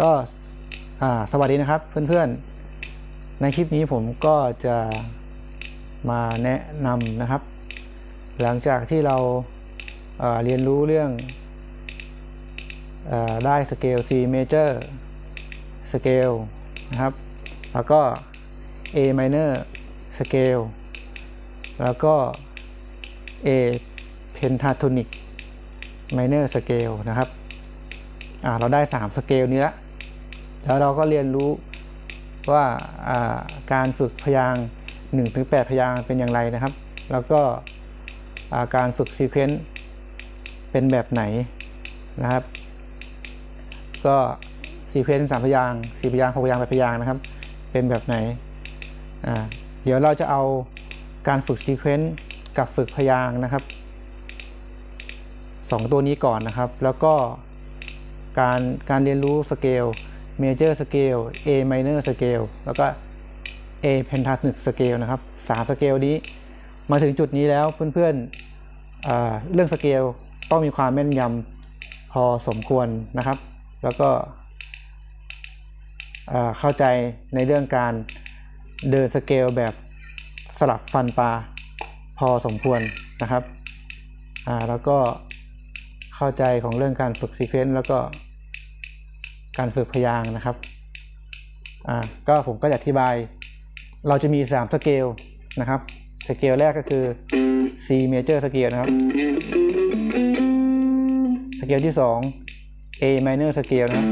ก็สวัสดีนะครับเพื่อนๆ ในคลิปนี้ผมก็จะมาแนะนำนะครับ หลังจากที่เราเอ่อเรียนรู้เรื่องอได้สเกล C major สเกลนะครับ แล้วก็ A minor สเกลแล้วก็ A pentatonic minor scale นะครับ เราได้ 3 สเกลนี้แล้ว แล้วเราก็เรียนรู้ว่าการฝึกพยางค์1ถึง8พยางเป็นอย่างไรนะครับ แล้วก็การฝึกซีเควนต์เป็นแบบไหนนะครับ ก็ซีเควนต์สามพยางสี่พยางหกพยางแปดพยางนะครับ เป็นแบบไหนเดี๋ยวเราจะเอาการฝึกซีเควนต์กับฝึกพยางนะครับสองตัวนี้ก่อนนะครับ แล้วก็การการเรียนรู้สเกล major scale A minor scale แล้วก็ A pentatonic scale นะครับสามสเกลนี้ มาถึงจุดนี้แล้วเพื่อนๆอ่าเรื่องสเกลต้องมีความแม่นยำพอสมควรนะครับ แล้วก็เข้าใจในเรื่องการเดินสเกลแบบสลับฟันปลาพอสมควรนะครับ แล้วก็เข้าใจของเรื่องการฝึกซีเควนต์แล้วก็ การฝึกพยางนะครับอ่าก็ผมก็จะอธิบาย เราจะมี 3 สเกลนะครับ สเกลแรกก็คือ C major scale นะครับ สเกลที่ 2 A minor scale นะครับ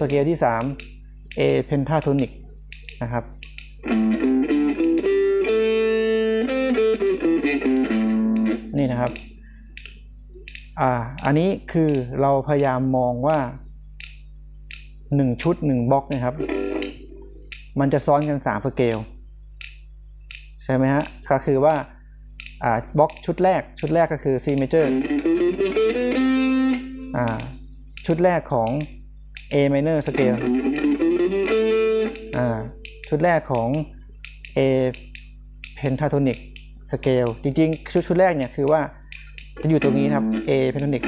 สเกลที่ 3 A pentatonic นะครับนี่นะครับ อ่าอันนี้คือเราพยายามมองว่าหนึ่งชุดหนึ่งบล็อกนะครับ มันจะซ้อนกันสามสเกลใช่ไหมฮะก็คือว่าอ่าบล็อกชุดแรกชุดแรกก็คือ C major อ่าชุดแรกของ A minor scale อ่าชุดแรกของ A pentatonic scale จริงๆ ชุดชุดแรกเนี่ยคือว่า จะอยู่ตรงนี้ครับ A pentatonic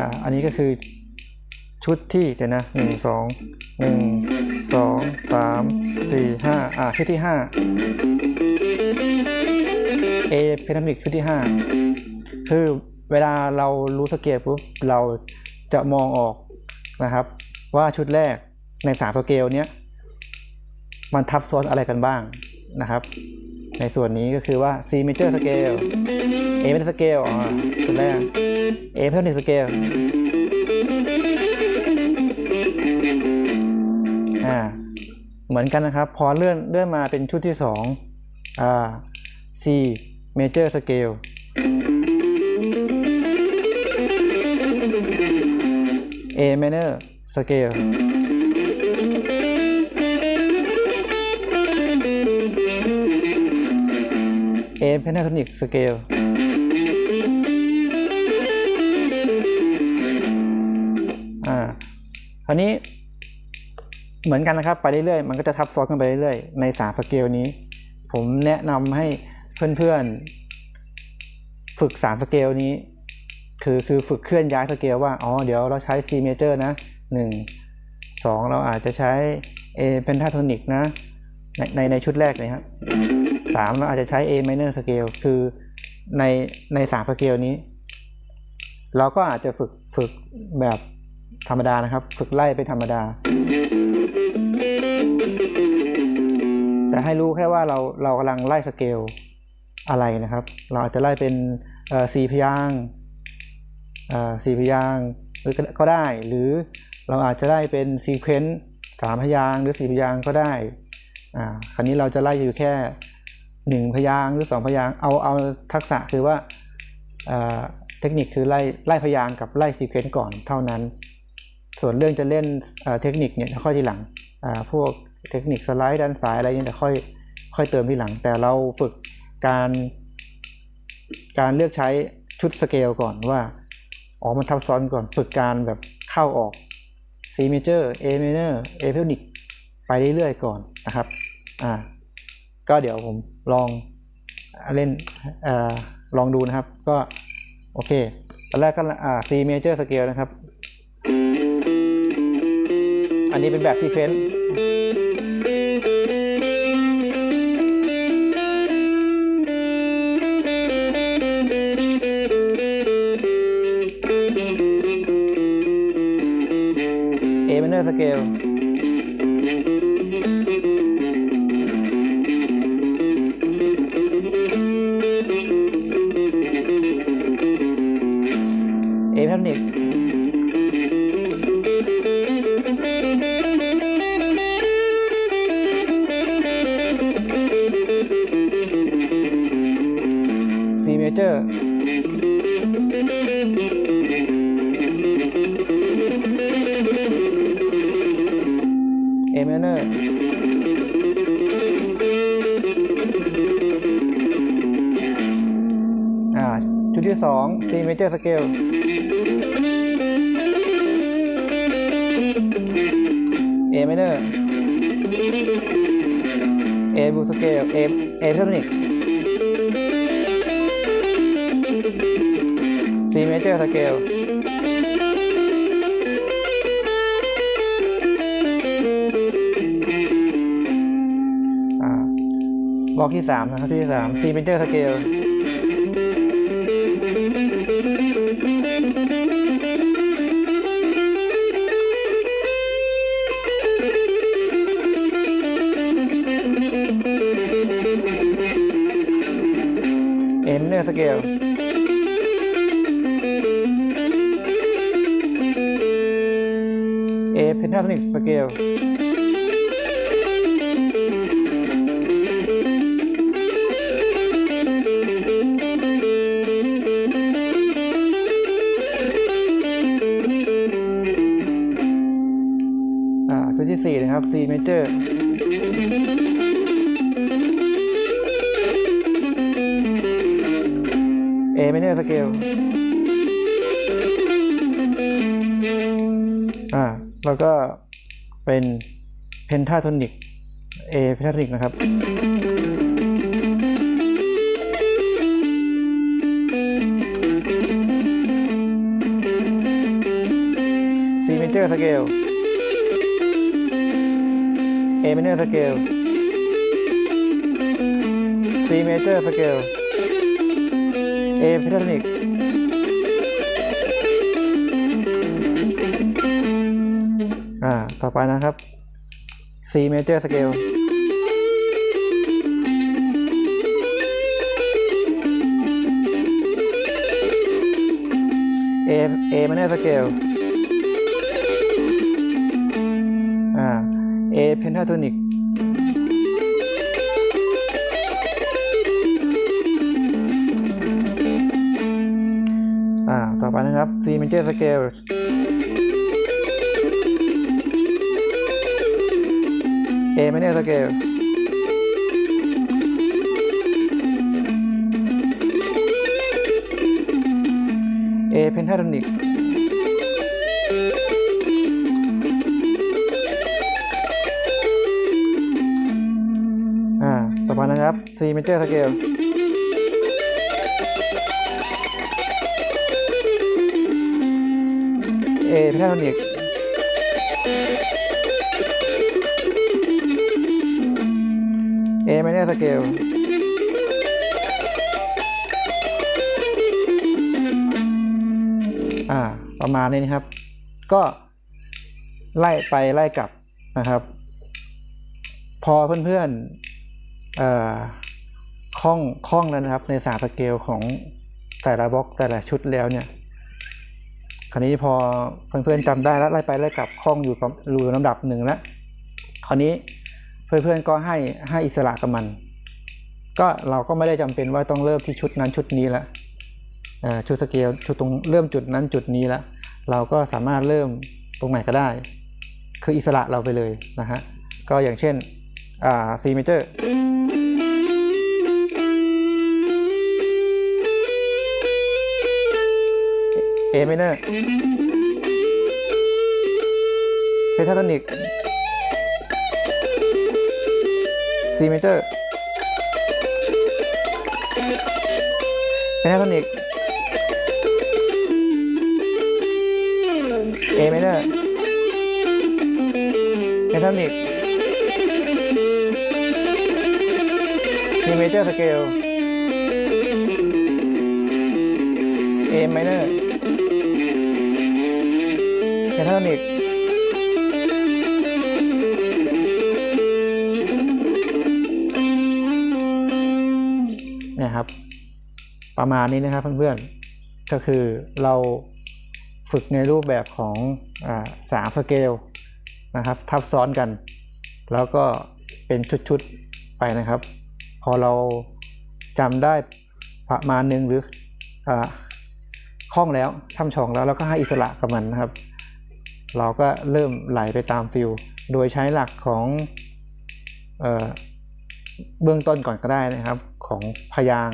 อ่าอันนี้ก็คือชุดที่เดี๋ยวนะหนึ่งสองหนึ่งสองสามสี่ห้าอ่าชุดที่ห้า A pentatonic ชุดที่ห้าคือเวลาเรารู้สเกลปุ๊บเราจะมองออกนะครับ ว่าชุดแรกในสามสเกลเนี้ย มันทับซ้อนอะไรกันบ้างนะครับ ในส่วนนี้ก็คือว่า C major scale A major scale อ่าชุดแรก A pentatonic scale อ่าเหมือนกันนะครับ พอเลื่อนเลื่อนมาเป็นชุดที่สองอ่า C major scale A minor scale A pentatonic scale อ่าคราวนี้เหมือนกันนะครับ ไปเรื่อยๆ มันก็จะทับซ้อนกันไปเรื่อยๆ ในสามสเกลนี้ ผมแนะนำให้เพื่อนๆ ฝึกสามสเกลนี้ คือคือฝึกเคลื่อนย้ายสเกลว่า อ๋อ เดี๋ยวเราใช้ C major นะหนึ่งสองเราอาจจะใช้ A pentatonic นะ ในในในชุดแรกเลยครับ สามเราอาจจะใช้ A minor scale คือในในสามสเกลนี้ เราก็อาจจะฝึกฝึกแบบธรรมดานะครับ ฝึกไล่เป็นธรรมดา แต่ให้รู้แค่ว่าเราเรากำลังไล่สเกลอะไรนะครับ เราอาจจะไล่เป็นสี่พยางสี่พยางหรือก็ได้ หรือเราอาจจะได้เป็นซีเควนต์สามพยางหรือสี่พยางก็ได้อ่าคราวนี้เราจะไล่อยู่แค่ หนึ่งพยางหรือสองพยางเอาเอาทักษะคือว่าเทคนิคคือไล่ไล่พยางกับไล่ซีเควนต์ก่อนเท่านั้น ส่วนเรื่องจะเล่นเเทคนิคเนี่ยค่อยทีหลังพวกเทคนิคสไลด์ด้านซ้ายอะไรเนี่ยจะค่อยค่อยเติมทีหลัง แต่เราฝึกการการเลือกใช้ชุดสเกลก่อนว่าอ๋อมันทับซ้อนก่อนฝึกการแบบเข้าออก C major A minor A pentatonic ไปเรื่อยๆก่อนนะครับอ่า ก็เดี๋ยวผมลองเล่นอลองดูนะครับ ก็โอเคตอนแรกก็อ่า C major scale นะครับ อันนี้เป็นแบบซีเควนต์ A minor scale A C major A minor อ่าชุดที่สอง C major scale A minor A blue scale A A pentatonic C major scale อ่าบอก ที่สามนะครับที่สาม C major scale A minor scale A pentatonic scale อ่าชุดที่สี่ 4 นะครับ C major A minor scale แล้วก็เป็น pentatonic A pentatonic นะครับ C major scale A minor scale C major scale A pentatonic อ่า ต่อไปนะครับ C major scale A A minor scale อ่า A pentatonic อ่าต่อไปนะครับ C major scale A minor scale A pentatonic อ่า ต่อไปนะครับ C major scale A pentatonic A minor scale อ่าประมาณนี้นะครับ ก็ไล่ไปไล่กลับนะครับ พอเพื่อนๆเอ่อคล่องคล่องแล้วนะครับ ในสาสเกลของแต่ละบล็อกแต่ละชุดแล้วเนี่ยคราวนี้พอเพื่อนๆจำได้แล้วไล่ไปไล่กลับคล่องอยู่รูลำดับหนึ่งแล้วคราวนี้ เพื่อนๆก็ให้ให้อิสระกับมัน ก็เราก็ไม่ได้จำเป็นว่าต้องเริ่มที่ชุดนั้นชุดนี้ละชุดสเกลชุดตรงเริ่มจุดนั้นจุดนี้ละเราก็สามารถเริ่มตรงไหนก็ได้ คืออิสระเราไปเลยนะฮะก็อย่างเช่นอ่า C major A minor pentatonic C major เป็นไฮโทนิก A minor เพนทานิก G major scale A minor เพนทานิก ครับ ประมาณนี้นะครับเพื่อนๆ ก็คือเราฝึกในรูปแบบของอสามสเกลนะครับ ทับซ้อนกัน แล้วก็เป็นชุดๆไปนะครับ พอเราจำได้ประมาณหนึ่งหรืออคล่องแล้วช่ำชองแล้วเราก็ให้อิสระกับมันนะครับ เราก็เริ่มไหลไปตามฟิลโดยใช้หลักของ เบื้องต้นก่อนก็ได้นะครับ ของพยาง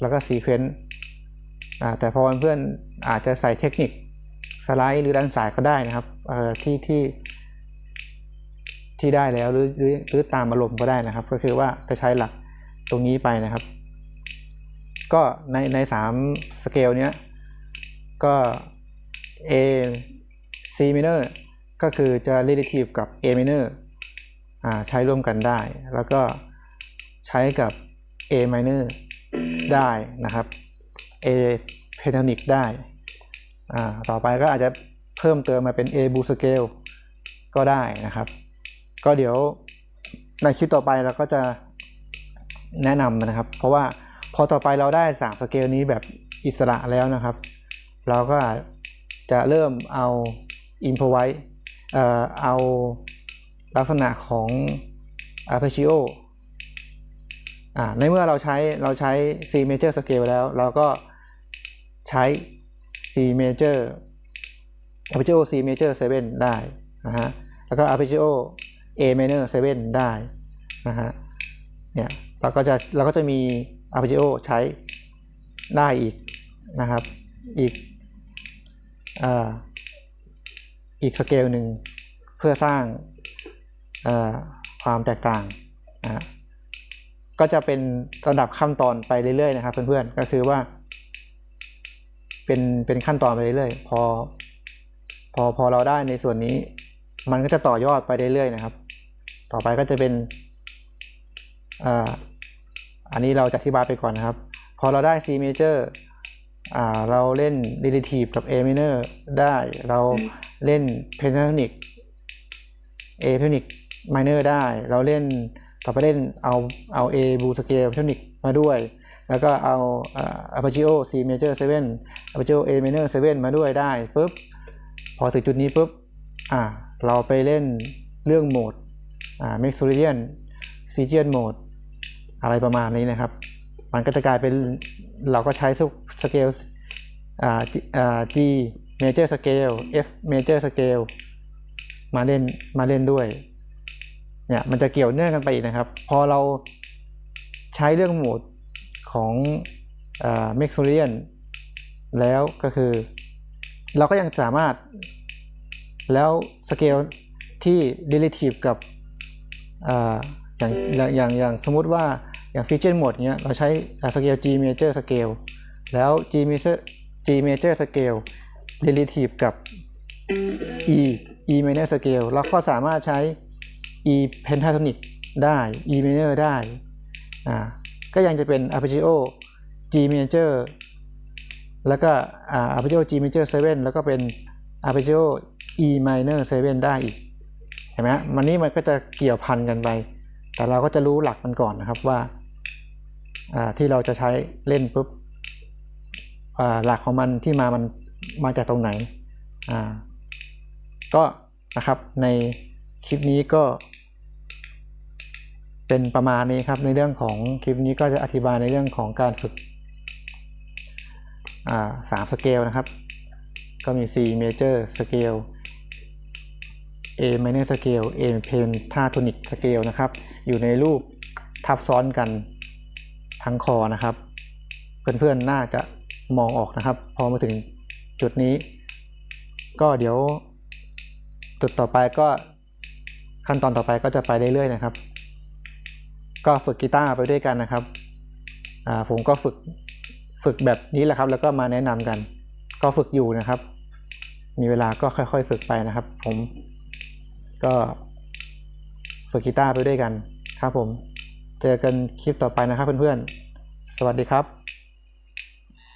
แล้วก็ซีเควนต์แต่พอเพื่อนอาจจะใส่เทคนิคสไลด์หรือด้านสายก็ได้นะครับที่ที่ที่ได้แล้วหรือหรือหรือตามอารมณ์ก็ได้นะครับ ก็คือว่าจะใช้หลักตรงนี้ไปนะครับ ก็ในในสามสเกลเนี้ยก็ A C minor ก็คือจะ relative กับ A minor อ่าใช้ร่วมกันได้ แล้วก็ ใช้กับ A minor ได้นะครับ A pentatonic ได้อ่าต่อไปก็อาจจะเพิ่มเติมมาเป็น A b o scale ก็ได้นะครับ ก็เดี๋ยวในคลิปต่อไปเราก็จะแนะนำนะครับ เพราะว่าพอต่อไปเราได้3สเกลนี้แบบอิสระแล้วนะครับ เราก็จะเริ่มเอา improvise เอ่อเอาลักษณะของ arpeggio อ่าในเมื่อเราใช้เราใช้ C major scale แล้ว เราก็ใช้ C major arpeggio C major 7 ได้นะฮะแล้วก็ arpeggio A minor 7 ได้นะฮะเนี่ยเราก็จะเราก็จะมี arpeggio ใช้ได้อีกนะครับอีกอ่าอีกสเกลหนึ่งเพื่อสร้างความแตกต่างนะ ก็จะเป็นระดับขั้นตอนไปเรื่อยๆนะครับ เพื่อนๆก็คือว่า เป็นเป็นขั้นตอนไปเรื่อยๆพอ พอพอเราได้ในส่วนนี้ มันก็จะต่อยอดไปเรื่อยๆนะครับ ต่อไปก็จะเป็นอ่าอันนี้เราจะอธิบายไปก่อนนะครับ พอเราได้ C major อ่าเราเล่น relative กับ A minor ได้เราเล่น pentatonic A pentatonic minor ได้ เราเล่น ต่อไปเล่นเอาเอา A blue scale p h o n i c มาด้วย แล้วก็เอา arpeggio C major 7 arpeggio A minor 7มาด้วยได้ปุ๊บพอถึงจุดนี้ปุ๊บอ่าเราไปเล่นเรื่องโหมดอ่า Maximilian Fijian mode อะไรประมาณนี้นะครับ มันก็จะกลายเป็นเราก็ใช้สเกลอ่า G major scale F major scale มาเล่นมาเล่นด้วย เนี่ยมันจะเกี่ยวเนื่องกันไปอีกนะครับ พอเราใช้เรื่องโหมดของอ่า m a x o l i a n แล้วก็คือ เราก็ยังสามารถแล้วสเกลที่ relative กับอ่าอย่างอย่างอย่างสมมุติว่าอย่าง Fusion Mode เนี้ยเราใช้สเกล G major scale แล้ว G major G major scale relative กับ E E minor scale เราก็สามารถใช้ E pentatonic ได้ E minor ได้อ่าก็ยังจะเป็น arpeggio G major แล้วก็อ่า arpeggio G major 7 แล้วก็เป็น arpeggio E minor 7 ได้อีกเห็นไหมมันนี้มันก็จะเกี่ยวพันกันไป แต่เราก็จะรู้หลักมันก่อนนะครับว่าที่เราจะใช้เล่นปุ๊บหลักของมันที่มามันมาจากตรงไหนก็นะครับในคลิปนี้ก็ เป็นประมาณนี้ครับในเรื่องของคลิปนี้ก็จะอธิบายในเรื่องของการฝึกสามสเกลนะครับ ก็มี C major scale A minor scale A pentatonic scale นะครับ อยู่ในรูปทับซ้อนกันทั้งคอนะครับ เพื่อนๆน่าจะมองออกนะครับ พอมาถึงจุดนี้ ก็เดี๋ยวจุดต่อไปก็ขั้นตอนต่อไปก็จะไปเรื่อยๆนะครับ ก็ฝึกกีตาร์ไปด้วยกันนะครับผมก็ฝึกฝึกแบบนี้แหละครับ แล้วก็มาแนะนำกัน ก็ฝึกอยู่นะครับ มีเวลาก็ค่อยๆ ฝึกไปนะครับ ผมก็ฝึกกีตาร์ไปด้วยกันครับผม เจอกันคลิปต่อไปนะครับเพื่อนๆ สวัสดีครับ